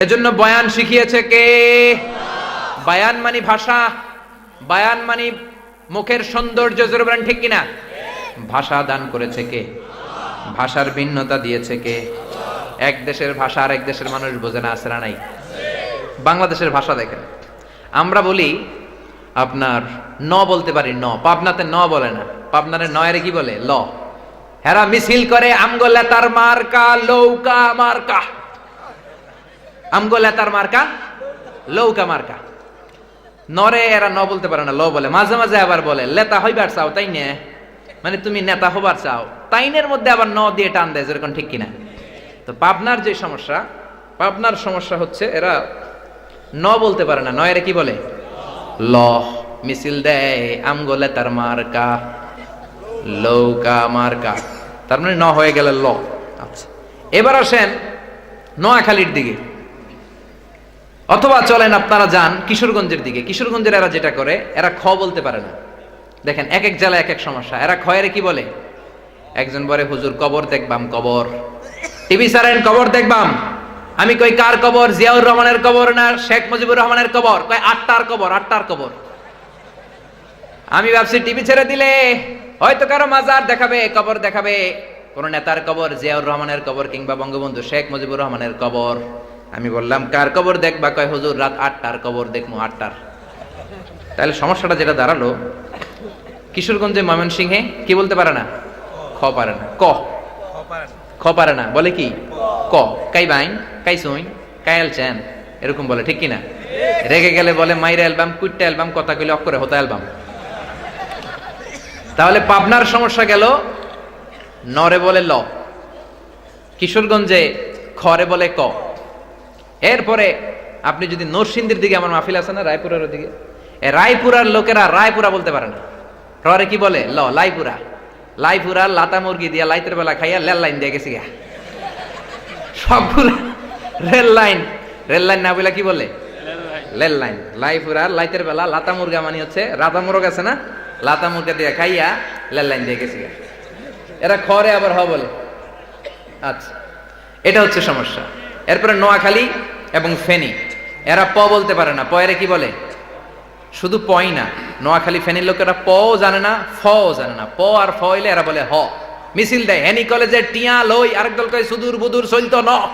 এজন্য বয়ান শিখিয়েছে কে? বায়ান মানি ভাষা, বায়ান মানি মুখের সৌন্দর্য, জোরে বলেন ঠিক কিনা? ভাষা দান করেছে কে? ভাষার ভিন্নতা দিয়েছে কে? এক দেশের ভাষা আর এক দেশের মানুষ বোঝে না আসে নাই? বাংলাদেশের ভাষা দেখেন। আমরা বলি, আপনার ন বলতে পারি, ন। পাবনাতে ন বলে না। পাবনারে নয়ের কি বলে? ল। হেরা মিছিল করে আমগোলা তার মার্কা, লৌকা মার্কা। আমগো লেতার মার্কা, লৌকা মার্কা। নরে এরা ন বলতে পারে না, ল বলে। মাঝে মাঝে আবার বলে, লেতা হইবার চাও, তাই নে? মানে তুমি নেতা হবার চাও। তাইনের মধ্যে আবার ন দিয়ে টান দেয়, যেরকম ঠিক কিনা। তো পাবনার যে সমস্যা, পাবনার সমস্যা হচ্ছে এরা ন বলতে পারে না, নয়ের কি বলে? ল। মিছিল দেয়, আমগো লেতার মার্কা, লৌকা মার্কা। তার মানে ন হয়ে গেলে ল। আচ্ছা। এবার আসেন নোয়াখালীর দিকে। অথবা চলেন আপনারা যান কিশোরগঞ্জের দিকে। কিশোরগঞ্জের এরা যেটা করে, এরা খ বলতে পারে না। দেখেন, এক এক জেলায় এক এক সমস্যা। এরা খয়ের কি বলে? একজন বলে, হুজুর, কবর দেখবাম, কবর। টিভি সারেন, কবর দেখবাম। আমি কই, কার কবর? জিয়াউর রহমানের কবর না শেখ মুজিবুর রহমানের কবর? কয়, আটটার কবর আটটার কবর। আমি ভাবছি, টিভি ছেড়ে দিলে হয়তো কারও মাজার দেখাবে, কবর দেখাবে। কোন নেতার কবর, জিয়াউর রহমানের কবর কিংবা বঙ্গবন্ধু শেখ মুজিবুর রহমানের কবর। আমি বললাম, কার কবর দেখবা? কয়, হুজুর, রাত আটটার কবর দেখব আটটার। তাহলে সমস্যাটা যেটা দাঁড়াল, কিশোরগঞ্জে ময়মনসিংহে কি বলতে পারে না? খ পারে না। ক। খ পারে না। বলে কি? ক। কাই বাইন, কাই সুই কাই আলছেন এরকম বলে, ঠিক কিনা? রেগে গেলে বলে, মাইরা অ্যালবাম, কুইটটা অ্যালবাম, কথা কইলে অক্ষরে হতো অ্যালবাম। তাহলে পাবনার সমস্যা গেল, নরে বলে ল। কিশোরগঞ্জে খরে বলে ক। এরপরে আপনি যদি নরসিংদীর দিকে, আমার মাহফিল আছে না, রায়পুরের দিকে রায়পুরার লোকেরা রায়পুরা বলতে পারে না। ররে কি বলে? ল, লাইপুরা। লাইপুরা লাতা মুরগি দিয়া লাইতের বেলা খাইয়া লেল লাইন দিয়ে গেছি গা। সবগুলো রেল লাইন। রেল লাইন না বলে কি বলে? লেল লাইন। লাইপুরা লাইতের বেলা লাতা মুরগা মানে হচ্ছে রাতা মুরগ আছে না? লাতা মুরগা দিয়ে খাইয়া লেল লাইন দিয়ে গেছি গা। এরা খরে আবার হ বলে। আচ্ছা এটা হচ্ছে সমস্যা। এরপরে নোয়াখালী এবং ফেনী। এরা প বলতে পারে না। পয়েরে কি বলে? শুধু পই না। নোয়াখালী, ফেনীর লোকেরা প জানে না ফ জানে না। প আর ফ হইলে এরা বলে হ। মিছিল দেয়। হেনি কলেজে টিয়া লই, আরেক দল কয়, সুদূর বুদুর চলত ন।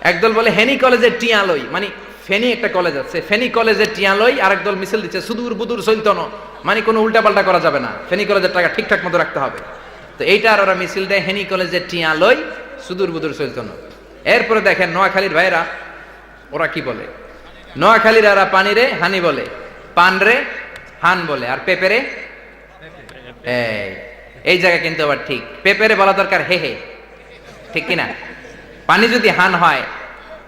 একদল বলে, হেনি কলেজে টিয়া লই। মানে ফেনী একটা কলেজ আছে। ফেনী কলেজে টিয়া লই, আরেক দল মিছিল দিচ্ছে, সুদূর বুদুর চলত ন। মানে কোনো উল্টাপাল্টা করা যাবে না। ফেনী কলেজের টাকা ঠিকঠাক মতো রাখতে হবে। তো এইটা আর ওরা মিছিল দেয়, হেনি কলেজে টিয়া লই, সুদূর বুদুর চলত ন। এরপরে দেখেন নোয়াখালীর ভাইরা ওরা কি বলে? নোয়াখালীর এরা পানিরে, হানি বলে। পানরে, হান বলে। আর পেপেরে? এই জায়গা কিন্তু আবার ঠিক। পেপেরে বলা দরকার হে হে। ঠিক কিনা? পানি যদি হান হয়,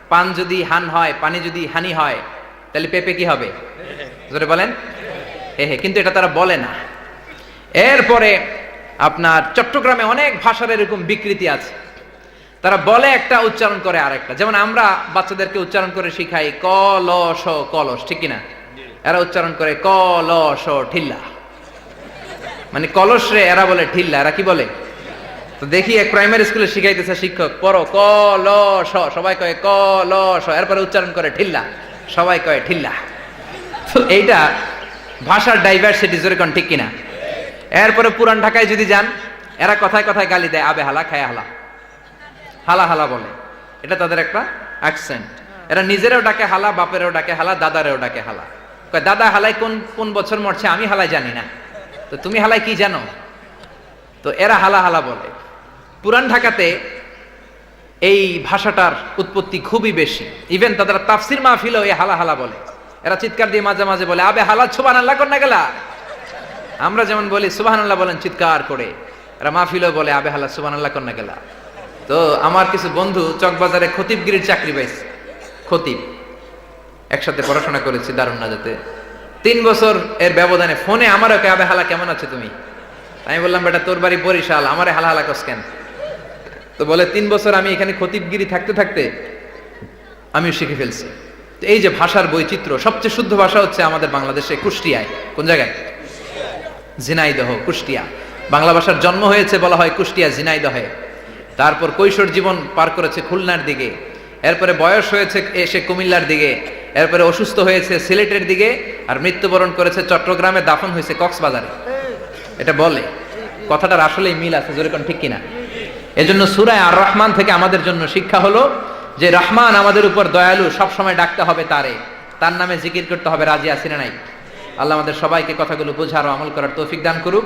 পান যদি হান হয়, পানি যদি হানি হয়, তাহলে পেপে কি হবে? জোরে বলেন। হে হে, কিন্তু এটা তারা বলে না। এরপরে আপনার চট্টগ্রামে অনেক ভাষার এরকম বিকৃতি আছে। তারা বলে একটা উচ্চারণ করে আরেকটা। যেমন আমরা বাচ্চাদেরকে উচ্চারণ করে শিখাই ক ল স কলস ঠিক কিনা? এরা উচ্চারণ করে ক ল স ঠিল্লা। মানে কলস রে এরা বলে ঠিল্লা এরা কি বলে? তো দেখি এক প্রাইমারি স্কুলে শিখাইতেছে শিক্ষক পড়ো ক ল স সবাই কয় ক ল স এরপরে উচ্চারণ করে ঠিল্লা সবাই কয় ঠিল্লা। তো এইটা ভাষার ডাইভার্সিটি জোরে কোন ঠিক কিনা? এরপরে পুরান ঢাকায় যদি যান এরা কথায় কথায় গালি দেয় আবে হালা খায় হালা। হালা হালা বলে। এটা তাদের একটা অ্যাকসেন্ট এরা নিজেরাও ডাকে হালা, বাপেরও ডাকে হালা, দাদারেও ডাকে হালা। দাদা হালাই কোন কোন বছর মরছে? আমি হালাই জানি না। তো তুমি হালাই কি জানো? তো এরা হালা হালা বলে। পুরান ঢাকাতে এই ভাষাটার উৎপত্তি খুবই বেশি। ইভেন তাদের তাফসির মাহফিলও এই হালা হালা বলে। এরা চিৎকার দিয়ে মাঝে মাঝে বলে, আবে হালা সুবান আল্লাহ কন্যা গেলা? আমরা যেমন বলি সুবাহান আল্লাহ বলেন চিৎকার করে। এরা মাহফিলও বলে, আবে হালা সুবান আল্লাহ কন্যা গেলা? তো আমার কিছু বন্ধু চকবাজারে খতিবগিরির চাকরি পাইছে। খতিব। একসাথে পড়াশোনা করেছি দারুণ না যেতে তিন বছর এর ব্যবধানে ফোনে আমারও কে আবে হালা, কেমন আছে তুমি? আমি বললাম, বেটা, তোর বাড়ি বরিশাল, আমারে হালা হালা কস কেন? তো বলে, তিন বছর আমি এখানে খতিবগিরি থাকতে থাকতে আমিও শিখে ফেলছি। এই যে ভাষার বৈচিত্র্য, সবচেয়ে শুদ্ধ ভাষা হচ্ছে আমাদের বাংলাদেশে কুষ্টিয়ায় কোন জায়গায়? ঝিনাইদহ, কুষ্টিয়া। বাংলা ভাষার জন্ম হয়েছে, বলা হয় কুষ্টিয়া ঝিনাইদহে। তারপর কৈশোর জীবন পার করেছে খুলনার দিকে। এরপরে বয়স হয়েছে এসে কুমিল্লার দিকে। এরপরে অসুস্থ হয়েছে সিলেটের দিকে আর মৃত্যুবরণ করেছে চট্টগ্রামে, দাফন হয়েছে কক্সবাজারে। এটা বলে। কথাটার আসলেই মিল আছে যেরকম ঠিক কিনা? এজন্য সুরায় আর রহমান থেকে আমাদের জন্য শিক্ষা হলো যে রহমান আমাদের উপর দয়ালু সব সময় ডাকতে হবে তারে। তার নামে জিকির করতে হবে, রাজি আসিনা নাই? আল্লাহ আমাদের সবাইকে কথাগুলো বোঝার আমল করার তৌফিক দান করুক।